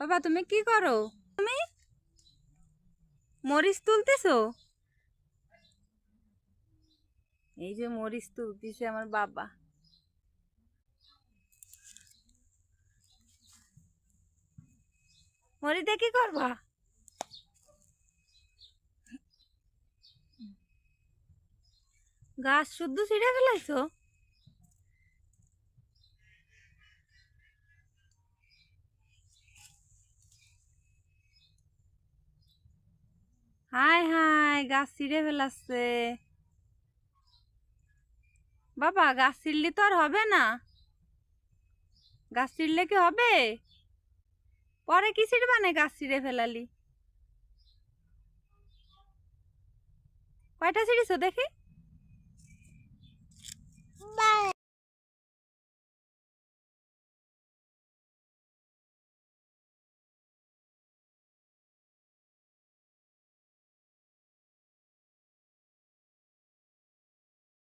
বাবা, তুমি কি করো? তুমি? মরিচ তুলতেছো? এই যে মরিচ তুলতেছে আমার বাবা। মরিচে কি করবা? গাছ শুদ্ধ ছিঁড়ে ফেলাইছো? হাই হাই, গাছ ছিঁড়ে ফেলাচ্ছে। বাবা, গাছ ছিঁড়লে তো আর হবে না। গাছ ছিঁড়লে কি হবে? পরে কি ছিঁড়বা না গাছ ছিঁড়ে ফেলালি? কয়টা ছিঁড়িস দেখি।